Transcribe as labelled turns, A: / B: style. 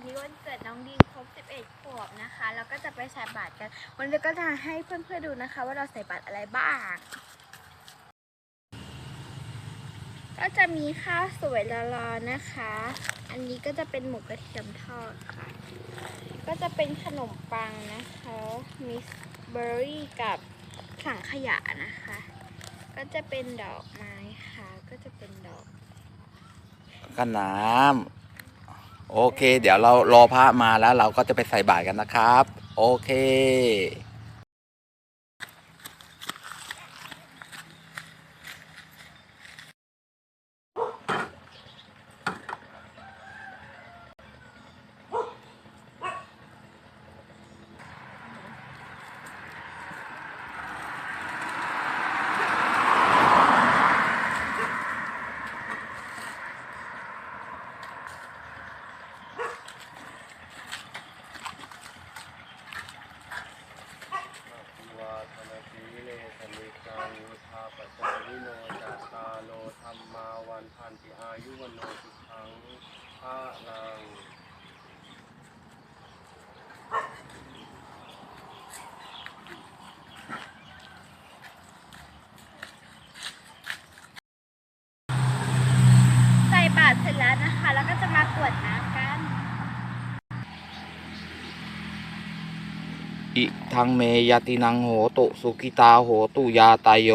A: วันนี้วันเกิดน้องดีนครบ 11 ขวบนะคะแล้วก็จะไปใส่บาตรกัน วันนี้ก็จะให้เพื่อนๆดูนะคะ ว่าเราใส่บาตรอะไรบ้าง ก็จะมีข้าวสวยละลอๆนะคะ อันนี้ก็จะเป็นหมูกระเทียมทอดค่ะ ก็จะเป็นขนมปังนะคะ มิสเบอร์รี่กับสังขยานะคะ ก็จะเป็นดอกไม้ค่ะ ก็จะเป็นดอก
B: กันน้ำ โอเค เดี๋ยวเรารอพระมาแล้วเราก็จะไปใส่บาตรกันนะครับ โอเค
C: วาธนสีเลสนิจังวุธาปจายิโนจัตตาโลธรรมาวันพันติอายุวโนสุขังพระลัง
A: ใส่บาตรเสร็จแล้วนะคะ แล้วก็จะมากรวดน้ำกัน
B: อิทังเมยตินังโหตุสุกิตาโหตุยาตายโย